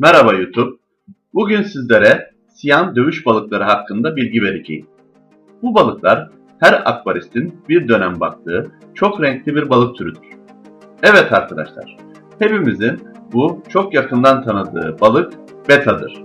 Merhaba YouTube. Bugün sizlere Siam dövüş balıkları hakkında bilgi vereceğim. Bu balıklar her akvaristin bir dönem baktığı çok renkli bir balık türüdür. Evet arkadaşlar, hepimizin bu çok yakından tanıdığı balık betadır.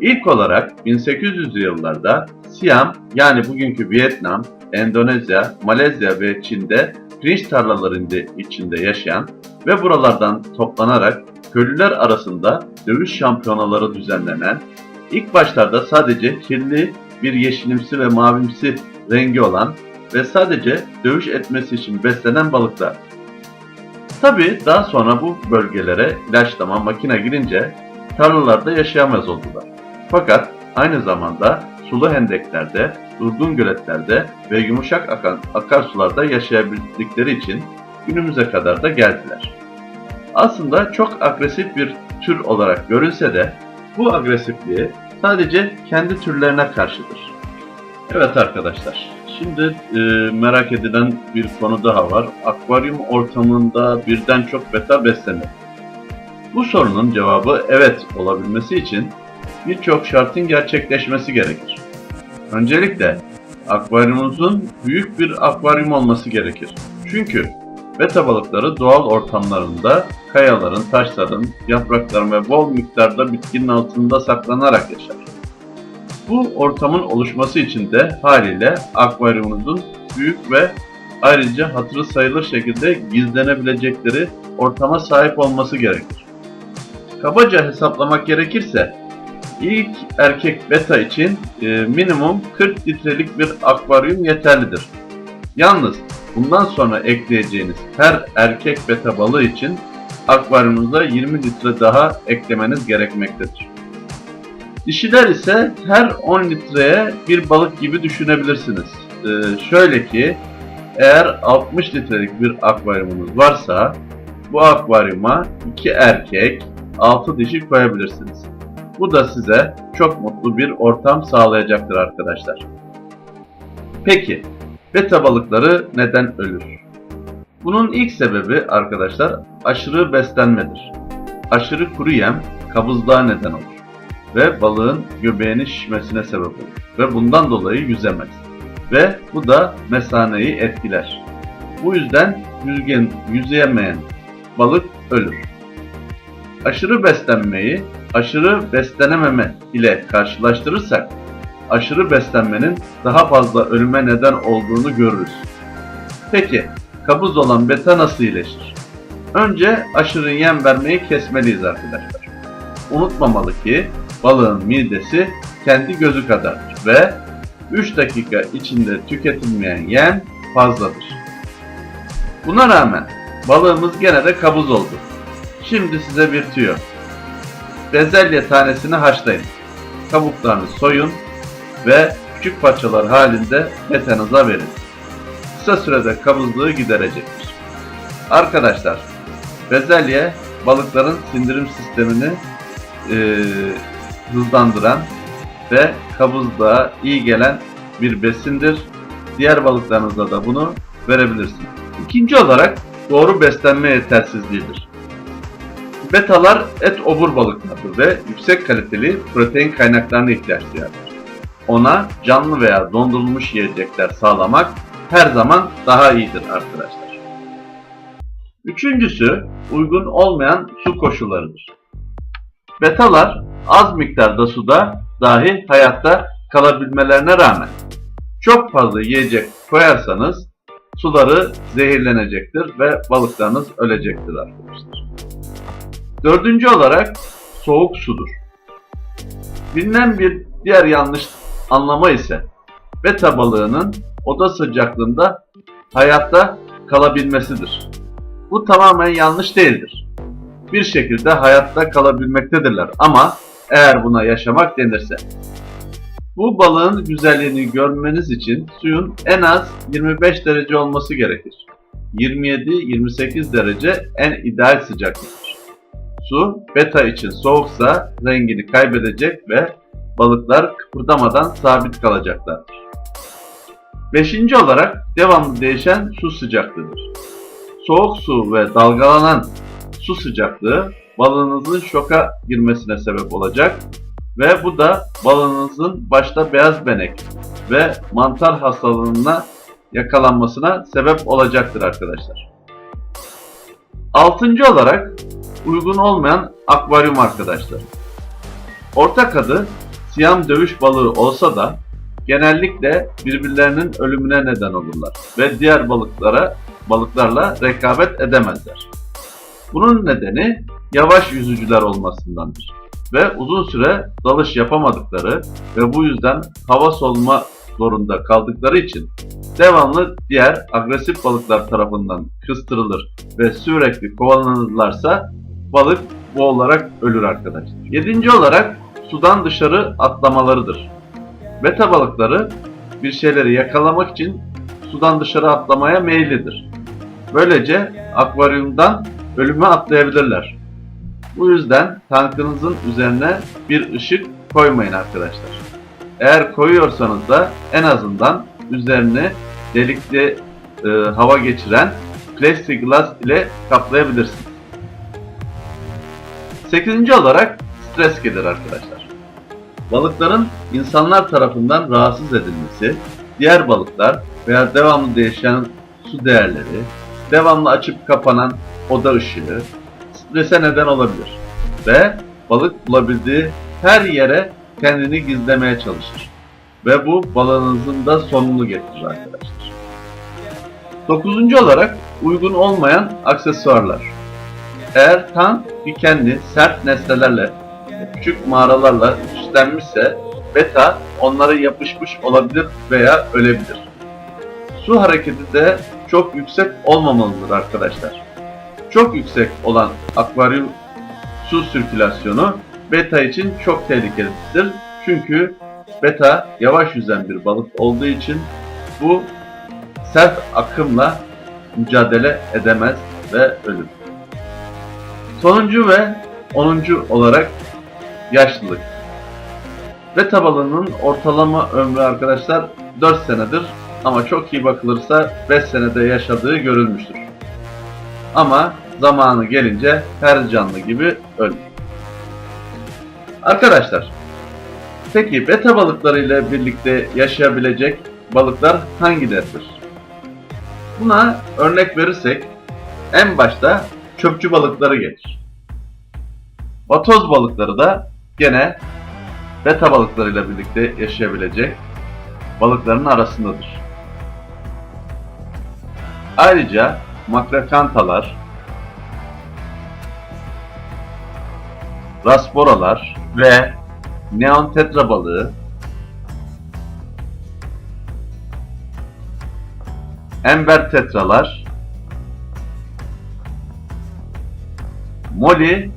İlk olarak 1800'lü yıllarda Siam yani bugünkü Vietnam, Endonezya, Malezya ve Çin'de pirinç tarlalarında içinde yaşayan ve buralardan toplanarak köylüler arasında dövüş şampiyonaları düzenlenen, ilk başlarda sadece kirli bir yeşilimsi ve mavimsi rengi olan ve sadece dövüş etmesi için beslenen balıklar. Tabi daha sonra bu bölgelere ilaçlama makine girince tarlalarda yaşayamaz oldular. Fakat aynı zamanda sulu hendeklerde, durgun göletlerde ve yumuşak akan akarsularda yaşayabildikleri için günümüze kadar da geldiler. Aslında çok agresif bir tür olarak görünse de bu agresifliği sadece kendi türlerine karşıdır. Evet arkadaşlar, şimdi e, merak edilen bir konu daha var. Akvaryum ortamında birden çok beta beslenir. Bu sorunun cevabı evet olabilmesi için birçok şartın gerçekleşmesi gerekir. Öncelikle akvaryumunuzun büyük bir akvaryum olması gerekir. Çünkü beta balıkları doğal ortamlarında kayaların, taşların, yaprakların ve bol miktarda bitkinin altında saklanarak yaşar. Bu ortamın oluşması için de haliyle akvaryumunuzun büyük ve ayrıca hatırı sayılır şekilde gizlenebilecekleri ortama sahip olması gerekir. Kabaca hesaplamak gerekirse ilk erkek beta için e, minimum 40 litrelik bir akvaryum yeterlidir. Yalnız bundan sonra ekleyeceğiniz her erkek beta balığı için akvaryumunuza 20 litre daha eklemeniz gerekmektedir. Dişiler ise her 10 litreye bir balık gibi düşünebilirsiniz. Ee, şöyle ki eğer 60 litrelik bir akvaryumunuz varsa bu akvaryuma 2 erkek 6 dişi koyabilirsiniz. Bu da size çok mutlu bir ortam sağlayacaktır arkadaşlar. Peki beta balıkları neden ölür? Bunun ilk sebebi arkadaşlar aşırı beslenmedir. Aşırı kuru yem kabızlığa neden olur ve balığın göbeğinin şişmesine sebep olur ve bundan dolayı yüzemez. Ve bu da mesaneyi etkiler. Bu yüzden yüzgen, yüzeyemeyen balık ölür. Aşırı beslenmeyi aşırı beslenememe ile karşılaştırırsak aşırı beslenmenin daha fazla ölüme neden olduğunu görürüz. Peki kabız olan beta nasıl iyileşir? Önce aşırı yem vermeyi kesmeliyiz arkadaşlar. Unutmamalı ki balığın midesi kendi gözü kadardır ve 3 dakika içinde tüketilmeyen yem fazladır. Buna rağmen balığımız gene de kabız oldu. Şimdi size bir tüyo. Bezelye tanesini haşlayın. Kabuklarını soyun ve küçük parçalar halinde betanıza verin. Kısa sürede kabızlığı giderecektir. Arkadaşlar, bezelye balıkların sindirim sistemini e, hızlandıran ve kabızlığa iyi gelen bir besindir. Diğer balıklarınızda da bunu verebilirsiniz. İkinci olarak doğru beslenme yetersizliğidir. Betalar et obur balıklardır ve yüksek kaliteli protein kaynaklarına ihtiyaç duyarlar. Ona canlı veya dondurulmuş yiyecekler sağlamak her zaman daha iyidir arkadaşlar. Üçüncüsü uygun olmayan su koşullarıdır. Betalar az miktarda suda dahi hayatta kalabilmelerine rağmen çok fazla yiyecek koyarsanız suları zehirlenecektir ve balıklarınız ölecektir arkadaşlar. Dördüncü olarak soğuk sudur. Bilinen bir diğer yanlış anlama ise beta balığının oda sıcaklığında hayatta kalabilmesidir. Bu tamamen yanlış değildir. Bir şekilde hayatta kalabilmektedirler ama eğer buna yaşamak denirse. Bu balığın güzelliğini görmeniz için suyun en az 25 derece olması gerekir. 27-28 derece en ideal sıcaklıktır. Su beta için soğuksa rengini kaybedecek ve balıklar kıpırdamadan sabit kalacaklardır. Beşinci olarak devamlı değişen su sıcaklığıdır. Soğuk su ve dalgalanan su sıcaklığı balığınızın şoka girmesine sebep olacak ve bu da balığınızın başta beyaz benek ve mantar hastalığına yakalanmasına sebep olacaktır arkadaşlar. Altıncı olarak uygun olmayan akvaryum arkadaşlar. Ortak adı siyam dövüş balığı olsa da genellikle birbirlerinin ölümüne neden olurlar ve diğer balıklara balıklarla rekabet edemezler. Bunun nedeni yavaş yüzücüler olmasındandır ve uzun süre dalış yapamadıkları ve bu yüzden hava solma zorunda kaldıkları için devamlı diğer agresif balıklar tarafından kıstırılır ve sürekli kovalanırlarsa balık boğularak ölür arkadaşlar. Yedinci olarak sudan dışarı atlamalarıdır. Beta balıkları bir şeyleri yakalamak için sudan dışarı atlamaya meyillidir. Böylece akvaryumdan ölüme atlayabilirler. Bu yüzden tankınızın üzerine bir ışık koymayın arkadaşlar. Eğer koyuyorsanız da en azından üzerine delikli e, hava geçiren plexiglass ile kaplayabilirsiniz. 8. olarak stres gelir arkadaşlar. Balıkların insanlar tarafından rahatsız edilmesi, diğer balıklar veya devamlı değişen su değerleri, devamlı açıp kapanan oda ışığı strese neden olabilir. Ve balık bulabildiği her yere kendini gizlemeye çalışır. Ve bu balığınızın da sonunu getirir arkadaşlar. Dokuzuncu olarak uygun olmayan aksesuarlar. Eğer tank dikenli sert nesnelerle küçük mağaralarla süslenmişse beta onlara yapışmış olabilir veya ölebilir. Su hareketi de çok yüksek olmamalıdır arkadaşlar. Çok yüksek olan akvaryum su sirkülasyonu beta için çok tehlikelidir. Çünkü beta yavaş yüzen bir balık olduğu için bu sert akımla mücadele edemez ve ölür. Sonuncu ve onuncu olarak yaşlılık. Beta balığının ortalama ömrü arkadaşlar 4 senedir ama çok iyi bakılırsa 5 senede yaşadığı görülmüştür. Ama zamanı gelince her canlı gibi ölür. Arkadaşlar, peki beta balıkları ile birlikte yaşayabilecek balıklar hangileridir? Buna örnek verirsek en başta çöpçü balıkları gelir. Vatoz balıkları da gene beta balıklarıyla birlikte yaşayabilecek balıkların arasındadır. Ayrıca makrakantalar, rasboralar ve neon tetra balığı ember tetralar moli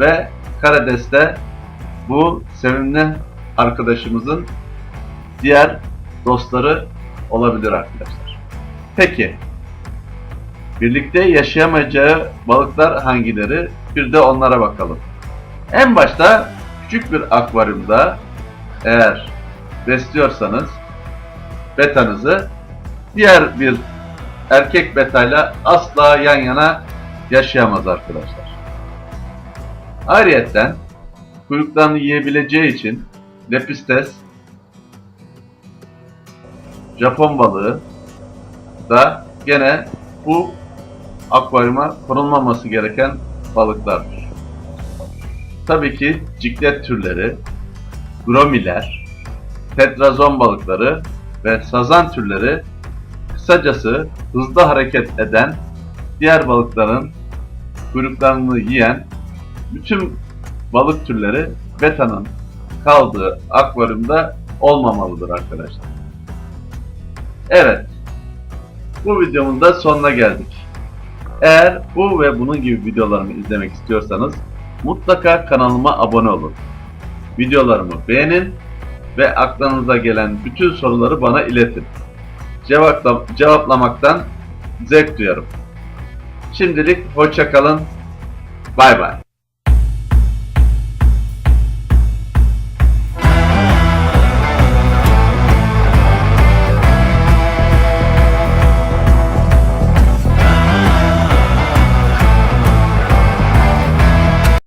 ve karideste bu sevimli arkadaşımızın diğer dostları olabilir arkadaşlar. Peki birlikte yaşayamayacağı balıklar hangileri? Bir de onlara bakalım. En başta küçük bir akvaryumda eğer besliyorsanız betanızı diğer bir erkek betayla asla yan yana yaşayamaz arkadaşlar. Ayrıyeten kuyruklarını yiyebileceği için lepistes, Japon balığı da gene bu akvaryuma konulmaması gereken balıklardır. Tabii ki ciklet türleri, gromiler, tetrazon balıkları ve sazan türleri kısacası hızlı hareket eden diğer balıkların kuyruklarını yiyen bütün balık türleri betanın kaldığı akvaryumda olmamalıdır arkadaşlar. Evet. Bu videomun da sonuna geldik. Eğer bu ve bunun gibi videolarımı izlemek istiyorsanız mutlaka kanalıma abone olun. Videolarımı beğenin ve aklınıza gelen bütün soruları bana iletin. Cevapla, cevaplamaktan zevk duyarım. Şimdilik hoşça kalın. Bay bay.